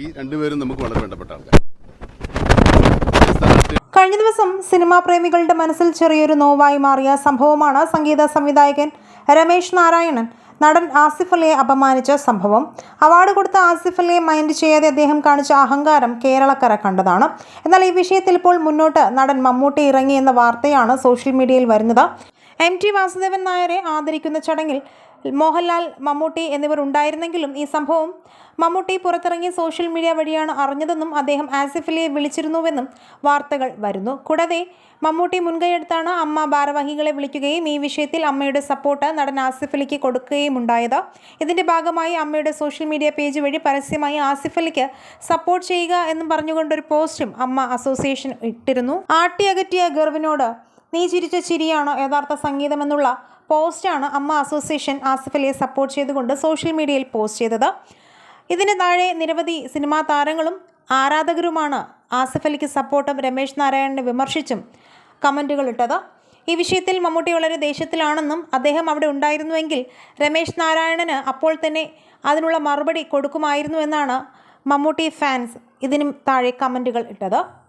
ഈ രണ്ടുപേരും നമുക്ക് വളരെ വേണ്ടപ്പെട്ട ആൾക്കാർ കഴിഞ്ഞ ദിവസം സിനിമാ പ്രേമികളുടെ മനസ്സിൽ ചെറിയൊരു നോവായി മാറിയ സംഭവമാണ് സംഗീത സംവിധായകൻ രമേശ് നാരായണൻ. നടൻ ആസിഫ് അലിയെ അപമാനിച്ച സംഭവം. അവാർഡ് കൊടുത്ത ആസിഫ് അലിയെ മൈൻഡ് ചെയ്യാതെ അദ്ദേഹം കാണിച്ച അഹങ്കാരം കേരളക്കര കണ്ടതാണ്. എന്നാൽ ഈ വിഷയത്തിൽ ഇപ്പോൾ മുന്നോട്ട് നടൻ മമ്മൂട്ടി ഇറങ്ങി എന്ന വാർത്തയാണ് സോഷ്യൽ മീഡിയയിൽ വരുന്നത്. എം ടി വാസുദേവൻ നായരെ ആദരിക്കുന്ന ചടങ്ങിൽ മോഹൻലാൽ മമ്മൂട്ടി എന്നിവർ ഉണ്ടായിരുന്നെങ്കിലും ഈ സംഭവം മമ്മൂട്ടി പുറത്തിറങ്ങിയ സോഷ്യൽ മീഡിയ വഴിയാണ് അറിഞ്ഞതെന്നും അദ്ദേഹം ആസിഫിലെ വിളിച്ചിരുന്നുവെന്നും വാർത്തകൾ വരുന്നു. കൂടാതെ മമ്മൂട്ടി മുൻകൈയെടുത്താണ് അമ്മ ഭാരവാഹികളെ വിളിക്കുകയും ഈ വിഷയത്തിൽ അമ്മയുടെ സപ്പോർട്ട് നടൻ ആസിഫലിക്ക് കൊടുക്കുകയും ഉണ്ടായത്. ഇതിന്റെ ഭാഗമായി അമ്മയുടെ സോഷ്യൽ മീഡിയ പേജ് വഴി പരസ്യമായി ആസിഫലിക്ക് സപ്പോർട്ട് ചെയ്യുക എന്നും പറഞ്ഞുകൊണ്ടൊരു പോസ്റ്റും അമ്മ അസോസിയേഷൻ ഇട്ടിരുന്നു. ആട്ടിയകറ്റിയ ഗർവിനോട് നീ ചിരിച്ച ചിരിയാണോ യഥാർത്ഥ സംഗീതമെന്നുള്ള പോസ്റ്റാണ് അമ്മ അസോസിയേഷൻ ആസിഫ് അലിയെ സപ്പോർട്ട് ചെയ്തുകൊണ്ട് സോഷ്യൽ മീഡിയയിൽ പോസ്റ്റ് ചെയ്തത്. ഇതിന് താഴെ നിരവധി സിനിമാ താരങ്ങളും ആരാധകരുമാണ് ആസിഫ് അലിക്ക് സപ്പോർട്ടും രമേശ് നാരായണനെ വിമർശിച്ചും കമന്റുകൾ ഇട്ടത്. ഈ വിഷയത്തിൽ മമ്മൂട്ടി വളരെ ദേഷ്യത്തിലാണെന്നും അദ്ദേഹം അവിടെ ഉണ്ടായിരുന്നുവെങ്കിൽ രമേശ് നാരായണന് അപ്പോൾ തന്നെ അതിനുള്ള മറുപടി കൊടുക്കുമായിരുന്നു എന്നാണ് മമ്മൂട്ടി ഫാൻസ് ഇതിനും താഴെ കമന്റുകൾ ഇട്ടത്.